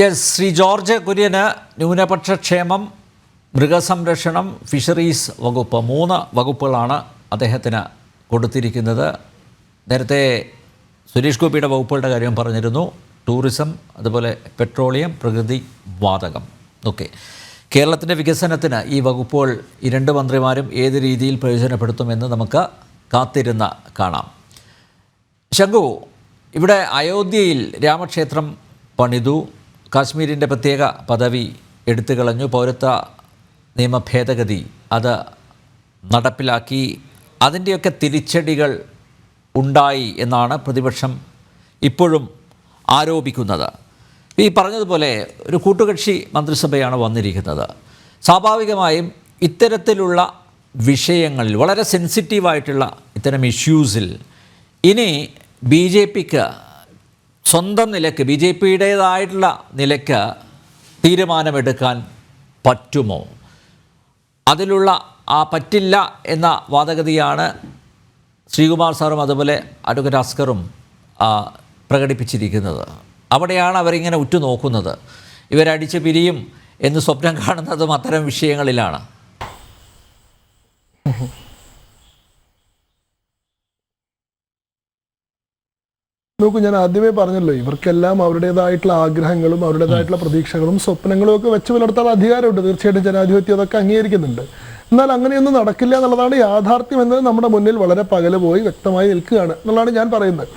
Yes Shri George Kurian ന്യൂനപക്ഷ ക്ഷേമം മൃഗസംരക്ഷണം ഫിഷറീസ് വകുപ്പ് മൂന്ന് വകുപ്പുകളാണ് അദ്ദേഹത്തിന് കൊടുത്തിരിക്കുന്നത്. നേരത്തെ സുരേഷ് ഗോപിയുടെ വകുപ്പുകളുടെ കാര്യം പറഞ്ഞിരുന്നു. ടൂറിസം അതുപോലെ പെട്രോളിയം പ്രകൃതി വാതകം. ഓക്കെ. കേരളത്തിന്റെ വികസനത്തിന് ഈ വകുപ്പുകൾ ഈ രണ്ട് മന്ത്രിമാരും ഏത് രീതിയിൽ പ്രയോജനപ്പെടുത്തുമെന്ന് നമുക്ക് കാത്തിരുന്ന കാണാം. ശങ്കു ഇവിടെ അയോധ്യയിൽ രാമക്ഷേത്രം പണിതു. കാശ്മീരിന്റെ പ്രത്യേക പദവി എടുത്തു കളഞ്ഞു. പൗരത്വ നിയമ ഭേദഗതി അത് നടപ്പിലാക്കി. അതിന്റെയൊക്കെ തിരിച്ചടികൾ ഉണ്ടായി എന്നാണ് പ്രതിപക്ഷം ഇപ്പോഴും ആരോപിക്കുന്നത്. ഈ പറഞ്ഞതുപോലെ ഒരു കൂട്ടുകക്ഷി മന്ത്രിസഭയാണ് വന്നിരിക്കുന്നത്. സ്വാഭാവികമായും ഇത്തരത്തിലുള്ള വിഷയങ്ങളിൽ വളരെ സെൻസിറ്റീവായിട്ടുള്ള ഇത്തരം ഇഷ്യൂസിൽ ഇനി ബി ജെ പിക്ക് സ്വന്തം നിലയ്ക്ക് ബി ജെ പിയുടേതായിട്ടുള്ള നിലയ്ക്ക് തീരുമാനമെടുക്കാൻ പറ്റുമോ? അതിലുള്ള ആ പറ്റില്ല എന്ന വാദഗതിയാണ് ശ്രീകുമാർ സാറും അതുപോലെ അഡ്വക്കേറ്റ് അസ്കറും പ്രകടിപ്പിച്ചിരിക്കുന്നത്. അവിടെയാണ് അവരിങ്ങനെ ഉറ്റുനോക്കുന്നത്. ഇവരടിച്ച് പിരിയും എന്ന് സ്വപ്നം കാണുന്നതും അത്തരം വിഷയങ്ങളിലാണ്. നോക്കൂ ഞാൻ ആദ്യമേ പറഞ്ഞല്ലോ ഇവർക്കെല്ലാം അവരുടേതായിട്ടുള്ള ആഗ്രഹങ്ങളും അവരുടേതായിട്ടുള്ള പ്രതീക്ഷകളും സ്വപ്നങ്ങളും ഒക്കെ വെച്ച് പുലർത്താൻ അധികാരമുണ്ട്. തീർച്ചയായിട്ടും ജനാധിപത്യം അതൊക്കെ അംഗീകരിക്കുന്നുണ്ട്. എന്നാൽ അങ്ങനെയൊന്നും നടക്കില്ല എന്നുള്ളതാണ് യാഥാർത്ഥ്യം എന്നത് നമ്മുടെ മുന്നിൽ വളരെ പകല പോയി വ്യക്തമായി നിൽക്കുകയാണ് എന്നുള്ളതാണ് ഞാൻ പറയുന്നത്.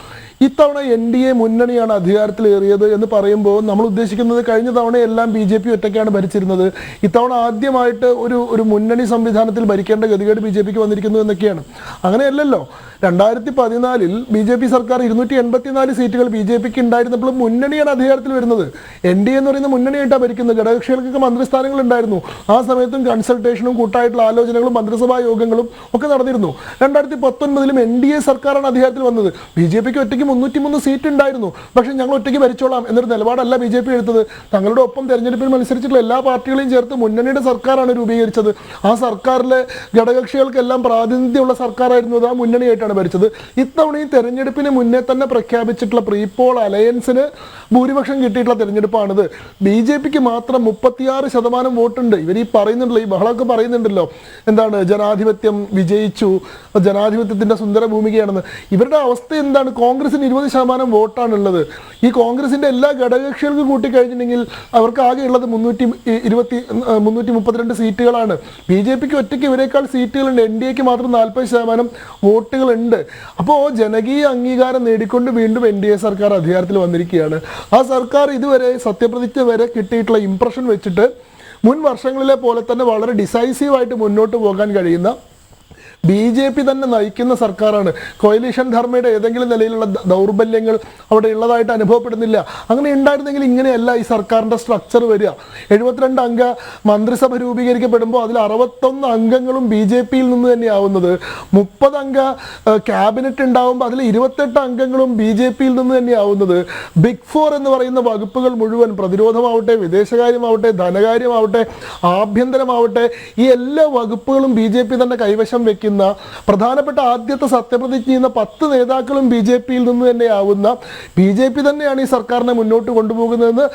ഇത്തവണ എൻ ഡി എ മുന്നണിയാണ് അധികാരത്തിലേറിയത് എന്ന് പറയുമ്പോൾ നമ്മൾ ഉദ്ദേശിക്കുന്നത് കഴിഞ്ഞ തവണ എല്ലാം ബി ജെ പി ഒറ്റയ്ക്കാണ് ഭരിച്ചിരുന്നത്. ഇത്തവണ ആദ്യമായിട്ട് ഒരു ഒരു മുന്നണി സംവിധാനത്തിൽ ഭരിക്കേണ്ട ഗതികേട് ബി ജെ പിക്ക് വന്നിരിക്കുന്നു എന്നൊക്കെയാണ്. അങ്ങനെയല്ലല്ലോ. രണ്ടായിരത്തി പതിനാലിൽ ബി ജെ പി സർക്കാർ ഇരുന്നൂറ്റി എൺപത്തിനാല് സീറ്റുകൾ ബി ജെ പിക്ക് ഉണ്ടായിരുന്നപ്പോൾ മുന്നണിയാണ് അധികാരത്തിൽ വരുന്നത്. എൻ ഡി എന്ന് പറയുന്ന മുന്നണിയായിട്ടാണ് ഭരിക്കുന്നത്. ഘടകകക്ഷികൾക്കൊക്കെ മന്ത്രിസ്ഥാനങ്ങൾ ഉണ്ടായിരുന്നു. ആ സമയത്തും കൺസൾട്ടേഷനും കൂട്ടായിട്ടുള്ള ആലോചനകളും മന്ത്രിസഭാ യോഗങ്ങളും ഒക്കെ നടന്നിരുന്നു. രണ്ടായിരത്തി പത്തൊൻപതിലും എൻ ഡി എ സർക്കാരാണ് അധികാരത്തിൽ വന്നത്. ബി ജെ പിക്ക് ഒറ്റയ്ക്ക് മുന്നൂറ്റിമൂന്ന് സീറ്റ് ഉണ്ടായിരുന്നു. പക്ഷേ ഞങ്ങൾ ഒറ്റയ്ക്ക് ഭരിച്ചോളാം എന്നൊരു നിലപാടല്ല ബി ജെ പി എടുത്തത്. തങ്ങളുടെ ഒപ്പം തെരഞ്ഞെടുപ്പിൽ മത്സരിച്ചിട്ടുള്ള എല്ലാ പാർട്ടികളെയും ചേർത്ത് മുന്നണിയുടെ സർക്കാരാണ് രൂപീകരിച്ചത്. ആ സർക്കാരിലെ ഘടകകക്ഷികൾക്കെല്ലാം പ്രാതിനിധ്യമുള്ള സർക്കാരായിരുന്നു അത്. ആ മുന്നണിയായിട്ടാണ് ഭരിച്ചത്. ഇത്തവണ ഈ തെരഞ്ഞെടുപ്പിന് മുന്നേ തന്നെ പ്രഖ്യാപിച്ചിട്ടുള്ള പ്രീപോൾ അലയൻസിന് ഭൂരിപക്ഷം കിട്ടിയിട്ടുള്ള തെരഞ്ഞെടുപ്പാണിത്. ബി ജെ പിക്ക് മാത്രം മുപ്പത്തിയാറ് ശതമാനം വോട്ടുണ്ട്. ഇവർ ഈ പറയുന്നുണ്ടല്ലോ ഈ ബഹളമൊക്കെ പറയുന്നുണ്ടല്ലോ. എന്താണ് ജനാധിപത്യം വിജയിച്ചു ജനാധിപത്യത്തിന്റെ സുന്ദര ഭൂമികയാണെന്ന്. ഇവരുടെ അവസ്ഥ എന്താണ്? കോൺഗ്രസിന് ഇരുപത് ശതമാനം വോട്ടാണുള്ളത്. ഈ കോൺഗ്രസിന്റെ എല്ലാ ഘടകകക്ഷികൾക്കും കൂട്ടിക്കഴിഞ്ഞിട്ടുണ്ടെങ്കിൽ അവർക്ക് ആകെ ഉള്ളത് മുന്നൂറ്റി ഇരുപത്തി മുന്നൂറ്റി മുപ്പത്തിരണ്ട് സീറ്റുകളാണ്. ബി ജെ പിക്ക് ഒറ്റയ്ക്ക് ഇവരെക്കാൾ സീറ്റുകളുണ്ട്. എൻ ഡി എക്ക് മാത്രം നാൽപ്പത് ശതമാനം വോട്ടുകളുണ്ട്. അപ്പോൾ ജനകീയ അംഗീകാരം നേടിക്കൊണ്ട് വീണ്ടും എൻ ഡി എ സർക്കാർ അധികാരത്തിൽ വന്നിരിക്കുകയാണ്. ആ സർക്കാർ ഇതുവരെ സത്യപ്രതിജ്ഞ വരെ കിട്ടിയിട്ടുള്ള ഇംപ്രഷൻ വെച്ചിട്ട് മുൻ വർഷങ്ങളിലെ പോലെ തന്നെ വളരെ ഡിസൈസീവായിട്ട് മുന്നോട്ട് പോകാൻ കഴിയുന്ന ബി ജെ പി തന്നെ നയിക്കുന്ന സർക്കാരാണ്. കോയലീഷൻ ധർമ്മയുടെ ഏതെങ്കിലും നിലയിലുള്ള ദൗർബല്യങ്ങൾ അവിടെ ഉള്ളതായിട്ട് അനുഭവപ്പെടുന്നില്ല. അങ്ങനെ ഉണ്ടായിരുന്നെങ്കിൽ ഇങ്ങനെയല്ല ഈ സർക്കാരിന്റെ സ്ട്രക്ചർ വരിക. എഴുപത്തിരണ്ട് അംഗ മന്ത്രിസഭ രൂപീകരിക്കപ്പെടുമ്പോൾ അതിൽ അറുപത്തൊന്ന് അംഗങ്ങളും ബി ജെ പിയിൽ നിന്ന് തന്നെയാവുന്നത്. മുപ്പത് അംഗ ക്യാബിനറ്റ് ഉണ്ടാവുമ്പോൾ അതിൽ ഇരുപത്തെട്ട് അംഗങ്ങളും ബി ജെ പിയിൽ നിന്ന് തന്നെയാവുന്നത്. ബിഗ് ഫോർ എന്ന് പറയുന്ന വകുപ്പുകൾ മുഴുവൻ പ്രതിരോധമാവട്ടെ വിദേശകാര്യമാവട്ടെ ധനകാര്യമാവട്ടെ ആഭ്യന്തരമാവട്ടെ ഈ എല്ലാ വകുപ്പുകളും ബി ജെ പി തന്നെ കൈവശം വെക്കുന്ന. പ്രധാനപ്പെട്ട ആദ്യത്തെ സത്യപ്രതിജ്ഞ ചെയ്യുന്ന പത്ത് നേതാക്കളും ബി ജെ പിയിൽ നിന്ന് തന്നെയാവുന്ന ബി ജെ പി തന്നെയാണ് ഈ സർക്കാരിനെ മുന്നോട്ട് കൊണ്ടുപോകുന്നതെന്ന്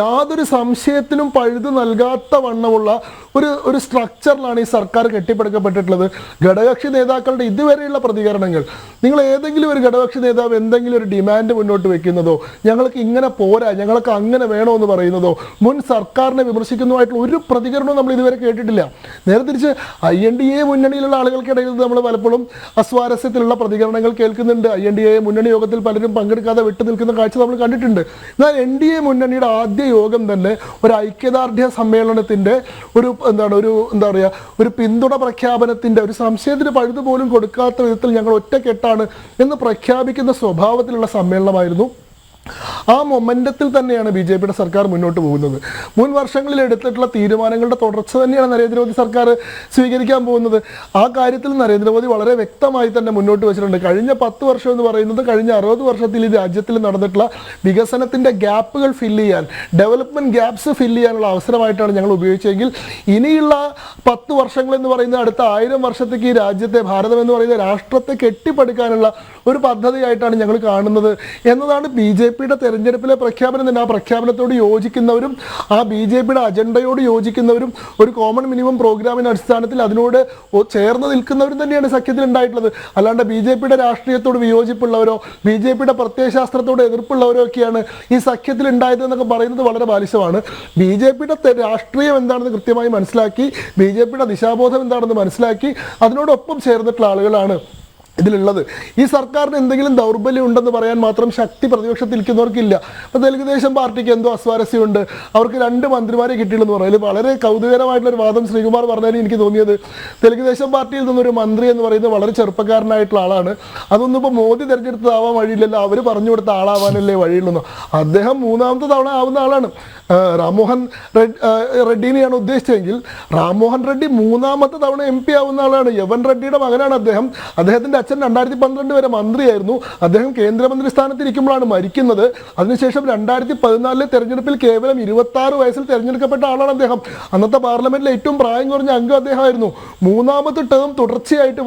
യാതൊരു സംശയത്തിനും പഴുതു നൽകാത്ത വണ്ണമുള്ള ഒരു ഒരു സ്ട്രക്ചറിലാണ് ഈ സർക്കാർ കെട്ടിപ്പടുക്കപ്പെട്ടിട്ടുള്ളത്. ഘടകകക്ഷി നേതാക്കളുടെ ഇതുവരെയുള്ള പ്രതികരണങ്ങൾ. നിങ്ങൾ ഏതെങ്കിലും ഒരു ഘടകകക്ഷി നേതാവ് എന്തെങ്കിലും ഒരു ഡിമാൻഡ് മുന്നോട്ട് വെക്കുന്നതോ ഞങ്ങൾക്ക് ഇങ്ങനെ പോരാ ഞങ്ങൾക്ക് അങ്ങനെ വേണോ എന്ന് പറയുന്നതോ മുൻ സർക്കാരിനെ വിമർശിക്കുന്നതുമായിട്ടുള്ള ഒരു പ്രതികരണവും നമ്മൾ ഇതുവരെ കേട്ടിട്ടില്ല. നേരെ തിരിച്ച് ഐ എൻ ഡി എ മുന്നണിയിലുള്ള ആളുകൾക്കിടയിൽ നമ്മൾ പലപ്പോഴും അസ്വാരസ്യത്തിലുള്ള പ്രതികരണങ്ങൾ കേൾക്കുന്നുണ്ട്. ഐ എൻ ഡി എ മുന്നണി യോഗത്തിൽ പലരും പങ്കെടുക്കാതെ വിട്ടു നിൽക്കുന്ന കാഴ്ച നമ്മൾ കണ്ടിട്ടുണ്ട്. എന്നാൽ എൻ ഡി എ മുന്നണിയുടെ ആദ്യ യോഗം തന്നെ ഒരു ഐക്യദാർഢ്യ സമ്മേളനത്തിന്റെ ഒരു എന്താണ് ഒരു എന്താ പറയുക ഒരു പിന്തുണ പ്രഖ്യാപനത്തിന്റെ ഒരു സംശയത്തിന് പഴുതുപോലും കൊടുക്കാത്ത വിധത്തിൽ ഞങ്ങൾ ഒറ്റക്കെട്ടാണ് എന്ന് പ്രഖ്യാപിക്കുന്ന സ്വഭാവത്തിലുള്ള സമ്മേളനമായിരുന്നു. ആ മൊമെന്റത്തിൽ തന്നെയാണ് ബി ജെ പിയുടെ സർക്കാർ മുന്നോട്ട് പോകുന്നത്. മുൻ വർഷങ്ങളിൽ എടുത്തിട്ടുള്ള തീരുമാനങ്ങളുടെ തുടർച്ച തന്നെയാണ് നരേന്ദ്രമോദി സർക്കാർ സ്വീകരിക്കാൻ പോകുന്നത്. ആ കാര്യത്തിൽ നരേന്ദ്രമോദി വളരെ വ്യക്തമായി തന്നെ മുന്നോട്ട് വെച്ചിട്ടുണ്ട്. കഴിഞ്ഞ പത്ത് വർഷം എന്ന് പറയുന്നത് കഴിഞ്ഞ അറുപത് വർഷത്തിൽ ഈ രാജ്യത്തിൽ നടന്നിട്ടുള്ള വികസനത്തിന്റെ ഗ്യാപ്പുകൾ ഫില്ല് ചെയ്യാൻ ഡെവലപ്മെന്റ് ഗ്യാപ്സ് ഫില്ല് ചെയ്യാനുള്ള അവസരമായിട്ടാണ് ഞങ്ങൾ ഉപയോഗിച്ചതെങ്കിൽ ഇനിയുള്ള പത്ത് വർഷങ്ങൾ എന്ന് പറയുന്നത് അടുത്ത ആയിരം വർഷത്തേക്ക് ഈ രാജ്യത്തെ ഭാരതം എന്ന് പറയുന്ന രാഷ്ട്രത്തെ കെട്ടിപ്പടുക്കാനുള്ള ഒരു പദ്ധതിയായിട്ടാണ് ഞങ്ങൾ കാണുന്നത്. എന്നതാണ് ബി ജെ പിയുടെ തെരഞ്ഞെടുപ്പിലെ പ്രഖ്യാപനം തന്നെ ആ പ്രഖ്യാപനത്തോട് യോജിക്കുന്നവരും ആ ബി ജെ പിയുടെ അജണ്ടയോട് യോജിക്കുന്നവരും ഒരു കോമൺ മിനിമം പ്രോഗ്രാമിന്റെ അടിസ്ഥാനത്തിൽ അതിനോട് ചേർന്ന് നിൽക്കുന്നവരും തന്നെയാണ് സഖ്യത്തിൽ ഉണ്ടായിട്ടുള്ളത്. അല്ലാണ്ട് ബി ജെ പിയുടെ രാഷ്ട്രീയത്തോട് വിയോജിപ്പുള്ളവരോ ബി ജെ പിയുടെ പ്രത്യയശാസ്ത്രത്തോട് എതിർപ്പുള്ളവരോ ഒക്കെയാണ് ഈ സഖ്യത്തിൽ ഉണ്ടായത് എന്നൊക്കെ പറയുന്നത് വളരെ ബാലിശമാണ്. ബി ജെ പിയുടെ രാഷ്ട്രീയം എന്താണെന്ന് കൃത്യമായി മനസ്സിലാക്കി ബി ജെ പിയുടെ ദിശാബോധം എന്താണെന്ന് മനസ്സിലാക്കി അതിനോടൊപ്പം ചേർന്നിട്ടുള്ള ആളുകളാണ്. ഇതിലുള്ളത്. ഈ സർക്കാരിന് എന്തെങ്കിലും ദൗർബല്യം ഉണ്ടെന്ന് പറയാൻ മാത്രം ശക്തി പ്രതിപക്ഷത്തിൽ ഇരിക്കുന്നവർക്കില്ല. അപ്പൊ തെലുങ്കുദേശം പാർട്ടിക്ക് എന്തോ അസ്വാരസ്യമുണ്ട്. അവർക്ക് രണ്ട് മന്ത്രിമാരെ കിട്ടിയില്ലെന്ന് പറഞ്ഞു വളരെ കൗതുകരമായിട്ടുള്ള ഒരു വാദം ശ്രീകുമാർ പറഞ്ഞാലും എനിക്ക് തോന്നിയത് തെലുങ്കുദേശം പാർട്ടിയിൽ നിന്നൊരു മന്ത്രി എന്ന് പറയുന്നത് വളരെ ചെറുപ്പക്കാരനായിട്ടുള്ള ആളാണ്. അതൊന്നും ഇപ്പോൾ മോദി തെരഞ്ഞെടുത്തതാവാൻ വഴിയില്ലല്ലോ. അവർ പറഞ്ഞു കൊടുത്ത ആളാവാനല്ലേ വഴിയുള്ളൂ അദ്ദേഹം മൂന്നാമത്തെ തവണ ആവുന്ന ആളാണ്. രാംമോഹൻ റെഡ് റെഡ്ഡിനെയാണ് ഉദ്ദേശിച്ചതെങ്കിൽ രാംമോഹൻ റെഡ്ഡി മൂന്നാമത്തെ തവണ എം പി ആവുന്ന ആളാണ്. യവൻ റെഡ്ഡിയുടെ മകനാണ് അദ്ദേഹം. അദ്ദേഹത്തിന്റെ അച്ഛൻ രണ്ടായിരത്തി പന്ത്രണ്ട് വരെ മന്ത്രിയായിരുന്നു. അദ്ദേഹം കേന്ദ്രമന്ത്രി സ്ഥാനത്തിരിക്കുമ്പോഴാണ് മരിക്കുന്നത്. അതിനുശേഷം രണ്ടായിരത്തി പതിനാലിലെ തെരഞ്ഞെടുപ്പിൽ കേവലം ഇരുപത്തി ആറ് വയസ്സിൽ തെരഞ്ഞെടുക്കപ്പെട്ട ആളാണ് അദ്ദേഹം. അന്നത്തെ പാർലമെന്റിലെ ഏറ്റവും പ്രായം കുറഞ്ഞ അംഗം അദ്ദേഹമായിരുന്നു. മൂന്നാമത്തെ ടേം തുടർച്ചയായിട്ട്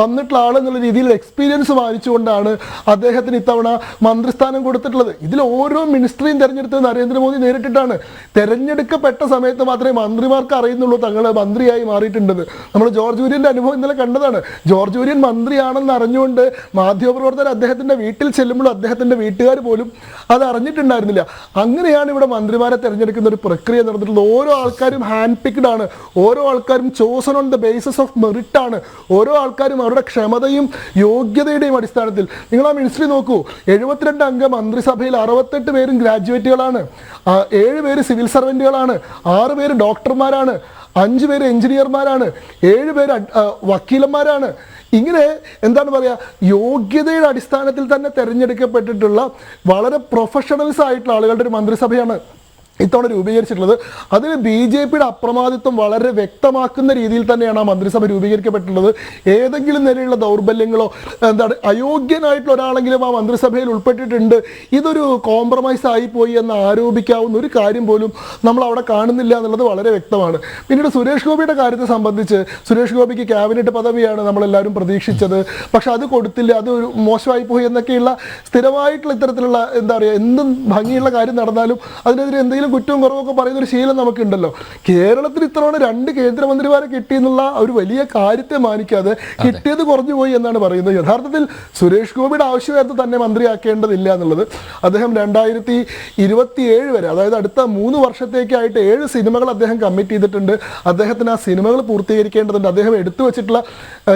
വന്നിട്ടുള്ള വന്നിട്ടുള്ള ആളെന്നുള്ള രീതിയിൽ എക്സ്പീരിയൻസ് വാങ്ങിച്ചുകൊണ്ടാണ് അദ്ദേഹത്തിന് ഇത്തവണ മന്ത്രിസ്ഥാനം കൊടുത്തിട്ടുള്ളത്. ഇതിൽ ഓരോ മിനിസ്ട്രിയും തെരഞ്ഞെടുത്തത് നരേന്ദ്രമോദി നേരിട്ടിട്ടാണ്. തെരഞ്ഞെടുക്കപ്പെട്ട സമയത്ത് മാത്രമേ മന്ത്രിമാർക്ക് അറിയുന്നുള്ളൂ തങ്ങൾ മന്ത്രിയായി മാറിയിട്ടുണ്ടെന്ന്. നമ്മൾ ജോർജ് കുര്യന്റെ അനുഭവം ഇന്നലെ കണ്ടതാണ്. ജോർജ് കുര്യൻ മന്ത്രിയാണെന്ന് അറിഞ്ഞുകൊണ്ട് മാധ്യമപ്രവർത്തകർ അദ്ദേഹത്തിന്റെ വീട്ടിൽ ചെല്ലുമ്പോൾ അദ്ദേഹത്തിന്റെ വീട്ടുകാർ പോലും അത് അറിഞ്ഞിട്ടുണ്ടായിരുന്നില്ല. അങ്ങനെയാണ് ഇവിടെ മന്ത്രിമാരെ തിരഞ്ഞെടുക്കുന്ന ഒരു പ്രക്രിയ നടന്നിട്ടുള്ളത്. ഓരോ ആൾക്കാരും ഹാൻഡ് പിക്ഡ് ആണ്. ഓരോ ആൾക്കാരും chosen on the basis of merit ആണ്. ഓരോ ആൾക്കാരും അവരുടെ ക്ഷമതയും യോഗ്യതയുടെയും അടിസ്ഥാനത്തിൽ. നിങ്ങൾ ആ മിനിസ്ട്രി നോക്കൂ. എഴുപത്തിരണ്ട് അംഗ മന്ത്രിസഭയിൽ അറുപത്തെട്ട് പേരും ഗ്രാജുവേറ്റുകളാണ് ഏഴ് പേര് സിവിൽ സർവന്റുകളാണ് ആറ് പേര് ഡോക്ടർമാരാണ് അഞ്ച് പേര് എഞ്ചിനീയർമാരാണ് ഏഴ് പേര് വക്കീലന്മാരാണ്. ഇങ്ങനെ എന്താണ് പറയുക യോഗ്യതയുടെ അടിസ്ഥാനത്തിൽ തന്നെ തിരഞ്ഞെടുക്കപ്പെട്ടിട്ടുള്ള വളരെ പ്രൊഫഷണൽസ് ആയിട്ടുള്ള ആളുകളുടെ ഒരു മന്ത്രിസഭയാണ് ഇത്തവണ രൂപീകരിച്ചിട്ടുള്ളത്. അതിൽ ബി ജെ പിയുടെ അപ്രമാദിത്വം വളരെ വ്യക്തമാക്കുന്ന രീതിയിൽ തന്നെയാണ് ആ മന്ത്രിസഭ രൂപീകരിക്കപ്പെട്ടിട്ടുള്ളത്. ഏതെങ്കിലും നിലയിലുള്ള ദൗർബല്യങ്ങളോ എന്താണ് അയോഗ്യനായിട്ടുള്ള ഒരാളെങ്കിലും ആ മന്ത്രിസഭയിൽ ഉൾപ്പെട്ടിട്ടുണ്ട്. ഇതൊരു കോംപ്രമൈസ് ആയിപ്പോയി എന്ന് ആരോപിക്കാവുന്ന ഒരു കാര്യം പോലും നമ്മൾ അവിടെ കാണുന്നില്ല എന്നുള്ളത് വളരെ വ്യക്തമാണ്. പിന്നീട് സുരേഷ് ഗോപിയുടെ കാര്യത്തെ സംബന്ധിച്ച് സുരേഷ് ഗോപിക്ക് ക്യാബിനറ്റ് പദവിയാണ് നമ്മളെല്ലാവരും പ്രതീക്ഷിച്ചത്. പക്ഷെ അത് കൊടുത്തില്ല അത് ഒരു മോശമായി പോയി എന്നൊക്കെയുള്ള സ്ഥിരമായിട്ടുള്ള ഇത്തരത്തിലുള്ള എന്താ പറയുക എന്തും ഭംഗിയുള്ള കാര്യം നടന്നാലും അതിനെതിരെ എന്തെങ്കിലും കുറ്റവും കുറവൊക്കെ പറയുന്ന ഒരു ശീലം നമുക്കുണ്ടല്ലോ. കേരളത്തിൽ ഇത്തവണ രണ്ട് കേന്ദ്രമന്ത്രിമാരെ കിട്ടി എന്നുള്ള ഒരു വലിയ കാര്യത്തെ മാനിക്കാതെ കിട്ടിയത് കുറഞ്ഞു പോയി എന്നാണ് പറയുന്നത്. യഥാർത്ഥത്തിൽ സുരേഷ് ഗോപിയുടെ ആവശ്യമായിരുന്നു തന്നെ മന്ത്രിയാക്കേണ്ടതില്ല എന്നുള്ളത് അദ്ദേഹം രണ്ടായിരത്തി ഇരുപത്തിയേഴ് വരെ അതായത് അടുത്ത മൂന്ന് വർഷത്തേക്കായിട്ട് ഏഴ് സിനിമകൾ അദ്ദേഹം കമ്മിറ്റ് ചെയ്തിട്ടുണ്ട്. അദ്ദേഹത്തിന് ആ സിനിമകൾ പൂർത്തീകരിക്കേണ്ടതുണ്ട്. അദ്ദേഹം എടുത്തു വെച്ചിട്ടുള്ള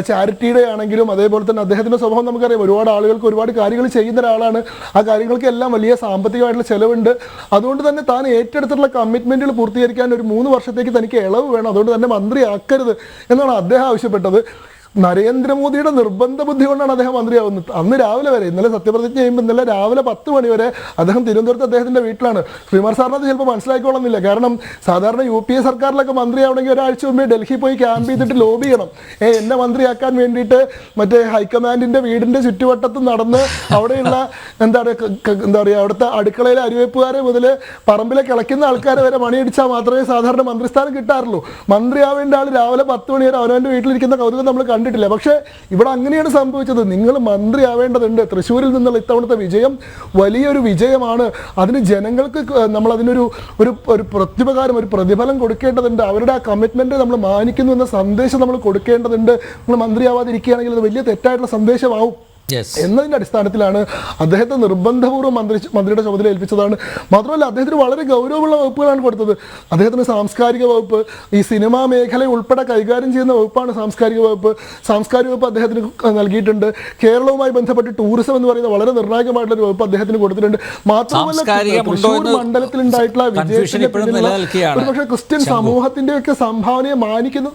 ചാരിറ്റിയുടെ ആണെങ്കിലും അതേപോലെ തന്നെ അദ്ദേഹത്തിന്റെ സ്വഭാവം നമുക്കറിയാം. ഒരുപാട് ആളുകൾക്ക് ഒരുപാട് കാര്യങ്ങൾ ചെയ്യുന്ന ഒരാളാണ്. ആ കാര്യങ്ങൾക്ക് എല്ലാം വലിയ സാമ്പത്തികമായിട്ടുള്ള ചെലവുണ്ട്. അതുകൊണ്ട് തന്നെ താൻ ഏറ്റെടുത്തിട്ടുള്ള കമ്മിറ്റ്മെന്റുകൾ പൂർത്തീകരിക്കാൻ ഒരു മൂന്ന് വർഷത്തേക്ക് തനിക്ക് ഇളവ് വേണം. അതുകൊണ്ട് തന്നെ മന്ത്രിയാക്കരുത് എന്നാണ് അദ്ദേഹം ആവശ്യപ്പെട്ടത്. നരേന്ദ്രമോദിയുടെ നിർബന്ധ ബുദ്ധി കൊണ്ടാണ് അദ്ദേഹം മന്ത്രിയാവുന്നത്. അന്ന് രാവിലെ വരെ ഇന്നലെ സത്യപ്രതിജ്ഞ ചെയ്യുമ്പോൾ ഇന്നലെ രാവിലെ പത്ത് മണി വരെ അദ്ദേഹം തിരുവനന്തപുരത്ത് അദ്ദേഹത്തിന്റെ വീട്ടിലാണ്. ശ്രീമാർ സാറിനത് ചിലപ്പോൾ മനസ്സിലാക്കിക്കൊള്ളുന്നില്ല കാരണം സാധാരണ യു പി എ സർക്കാരിലൊക്കെ മന്ത്രിയാവണമെങ്കിൽ ഒരാഴ്ച മുമ്പേ ഡൽഹി പോയി ക്യാമ്പ് ചെയ്തിട്ട് ലോബി ചെയ്യണം. ഏ എന്നെ മന്ത്രിയാക്കാൻ വേണ്ടിയിട്ട് മറ്റേ ഹൈക്കമാൻഡിന്റെ വീടിന്റെ ചുറ്റുവട്ടത്ത് നടന്ന് അവിടെയുള്ള എന്താ ക- ക- എന്താ പറയുക അവിടുത്തെ അടുക്കളയിലെ അരിവെപ്പുകാരെ മുതൽ പറമ്പിലെ കിളയ്ക്കുന്ന ആൾക്കാരെ വരെ മണിയടിച്ചാൽ മാത്രമേ സാധാരണ മന്ത്രിസ്ഥാനം കിട്ടാറുള്ളൂ. മന്ത്രിയാവേണ്ട ആൾ രാവിലെ പത്ത് മണി വരെ അവനവന്റെ വീട്ടിലിരിക്കുന്ന കൗതുകം നമ്മൾ കണ്ടിട്ടില്ല. പക്ഷേ ഇവിടെ അങ്ങനെയാണ് സംഭവിച്ചത്. നിങ്ങൾ മന്ത്രി ആവേണ്ടതുണ്ട് തൃശ്ശൂരിൽ നിന്നുള്ള ഇത്തവണത്തെ വിജയം വലിയൊരു വിജയമാണ്. അതിന് ജനങ്ങൾക്ക് നമ്മൾ അതിനൊരു ഒരു ഒരു പ്രത്യുപകാരം ഒരു പ്രതിഫലം കൊടുക്കേണ്ടതുണ്ട്. അവരുടെ ആ കമ്മിറ്റ്മെന്റ് നമ്മൾ മാനിക്കുന്നു എന്ന സന്ദേശം നമ്മൾ കൊടുക്കേണ്ടതുണ്ട്. നിങ്ങൾ മന്ത്രിയാവാതിരിക്കുകയാണെങ്കിൽ അത് വലിയ തെറ്റായിട്ടുള്ള സന്ദേശമാവും. എന്നതിന്റെ അടിസ്ഥാനത്തിലാണ് അദ്ദേഹത്തെ നിർബന്ധപൂർവം മന്ത്രി മന്ത്രിയുടെ ചുമതല ഏൽപ്പിച്ചതാണ്. മാത്രമല്ല അദ്ദേഹത്തിന് വളരെ ഗൗരവമുള്ള വകുപ്പുകളാണ് കൊടുത്തത്. അദ്ദേഹത്തിന് സാംസ്കാരിക വകുപ്പ് ഈ സിനിമാ മേഖല ഉൾപ്പെടെ കൈകാര്യം ചെയ്യുന്ന വകുപ്പാണ് സാംസ്കാരിക വകുപ്പ്. സാംസ്കാരിക വകുപ്പ് അദ്ദേഹത്തിന് നൽകിയിട്ടുണ്ട്. കേരളവുമായി ബന്ധപ്പെട്ട് ടൂറിസം എന്ന് പറയുന്ന വളരെ നിർണായകമായിട്ടുള്ള ഒരു വകുപ്പ് അദ്ദേഹത്തിന് കൊടുത്തിട്ടുണ്ട്. മാത്രമല്ല തൃശ്ശൂർ മണ്ഡലത്തിലുണ്ടായിട്ടുള്ള മണ്ഡലത്തിൽ ഉണ്ടായിട്ടുള്ള confusion വിജയത്തിന്റെ പിന്നിലുള്ള ഒരുപക്ഷെ ക്രിസ്ത്യൻ ഒക്കെ സംഭാവനയെ മാനിക്കുന്നു.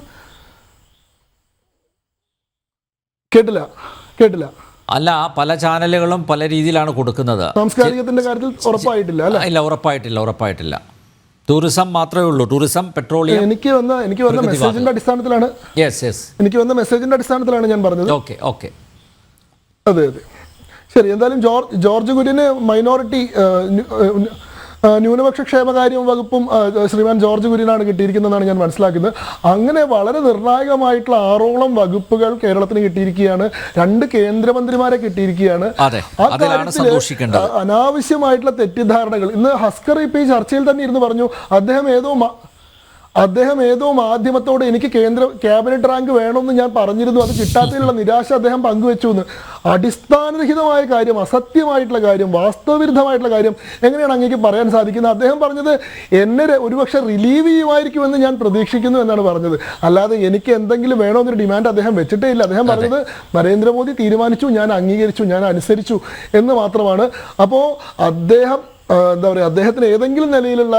കേട്ടില്ല? കേട്ടില്ല. അല്ല പല ചാനലുകളും പല രീതിയിലാണ് കൊടുക്കുന്നത്. സാംസ്കാരികത്തിന്റെ കാര്യത്തിൽ ഉറപ്പായിട്ടില്ല അല്ലെ? ഇല്ല ഉറപ്പായിട്ടില്ല ഉറപ്പായിട്ടില്ല. ടൂറിസം മാത്രമേ ഉള്ളൂ. ടൂറിസം പെട്രോളിയം എനിക്ക് വന്ന എനിക്ക് വന്ന മെസ്സേജിന്റെ അടിസ്ഥാനത്തിലാണ് യെസ് യെസ് എനിക്ക് വന്ന മെസ്സേജിന്റെ അടിസ്ഥാനത്തിലാണ് ഞാൻ പറഞ്ഞത്. ഓക്കെ ഓക്കെ അതെ അതെ. ശരി എന്തായാലും ജോർജ് ജോർജ് കുര്യന് മൈനോറിറ്റി ന്യൂനപക്ഷ ക്ഷേമകാര്യ വകുപ്പും ശ്രീമാൻ ജോർജ് കുര്യനാണ് കിട്ടിയിരിക്കുന്നതെന്നാണ് ഞാൻ മനസ്സിലാക്കുന്നത്. അങ്ങനെ വളരെ നിർണായകമായിട്ടുള്ള ആറോളം വകുപ്പുകൾ കേരളത്തിന് കിട്ടിയിരിക്കുകയാണ്. രണ്ട് കേന്ദ്രമന്ത്രിമാരെ കിട്ടിയിരിക്കുകയാണ്. ആ അനാവശ്യമായിട്ടുള്ള തെറ്റിദ്ധാരണകൾ. ഇന്ന് ഹസ്കർ ഇപ്പൊ ഈ ചർച്ചയിൽ തന്നെ ഇരുന്ന് പറഞ്ഞു അദ്ദേഹം ഏതോ അദ്ദേഹം ഏതോ മാധ്യമത്തോട് എനിക്ക് കേന്ദ്ര ക്യാബിനറ്റ് റാങ്ക് വേണമെന്ന് ഞാൻ പറഞ്ഞിരുന്നു. അത് കിട്ടാത്തതിലുള്ള നിരാശ അദ്ദേഹം പങ്കുവെച്ചു എന്ന് അടിസ്ഥാനരഹിതമായ കാര്യം അസത്യമായിട്ടുള്ള കാര്യം വാസ്തവവിരുദ്ധമായിട്ടുള്ള കാര്യം എങ്ങനെയാണ് അങ്ങേക്ക് പറയാൻ സാധിക്കുന്നത്? അദ്ദേഹം പറഞ്ഞത് എന്നെ ഒരുപക്ഷെ റിലീവ് ചെയ്യുമായിരിക്കുമെന്ന് ഞാൻ പ്രതീക്ഷിക്കുന്നു എന്നാണ് പറഞ്ഞത്. അല്ലാതെ എനിക്ക് എന്തെങ്കിലും വേണമെന്നൊരു ഡിമാൻഡ് അദ്ദേഹം വെച്ചിട്ടേ ഇല്ല. അദ്ദേഹം പറഞ്ഞത് നരേന്ദ്രമോദി തീരുമാനിച്ചു ഞാൻ അംഗീകരിച്ചു ഞാൻ അനുസരിച്ചു എന്ന് മാത്രമാണ്. അപ്പോൾ അദ്ദേഹം എന്താ പറയുക അദ്ദേഹത്തിന് ഏതെങ്കിലും നിലയിലുള്ള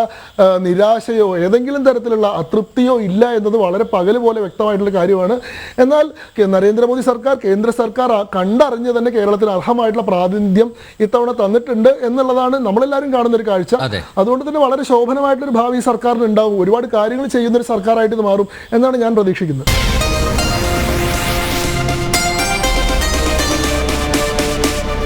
നിരാശയോ ഏതെങ്കിലും തരത്തിലുള്ള അതൃപ്തിയോ ഇല്ല എന്നത് വളരെ പകൽ പോലെ വ്യക്തമായിട്ടുള്ള കാര്യമാണ്. എന്നാൽ നരേന്ദ്രമോദി സർക്കാർ കേന്ദ്ര സർക്കാർ കണ്ടറിഞ്ഞ് തന്നെ കേരളത്തിന് അർഹമായിട്ടുള്ള പ്രാതിനിധ്യം ഇത്തവണ തന്നിട്ടുണ്ട് എന്നുള്ളതാണ് നമ്മളെല്ലാവരും കാണുന്ന ഒരു കാഴ്ച. അതെ. അതുകൊണ്ട് തന്നെ വളരെ ശോഭനമായിട്ടൊരു ഭാവി സർക്കാരിന് ഉണ്ടാവും ഒരുപാട് കാര്യങ്ങൾ ചെയ്യുന്ന ഒരു സർക്കാരായിട്ട് ഇത് മാറും എന്നാണ് ഞാൻ പ്രതീക്ഷിക്കുന്നത്.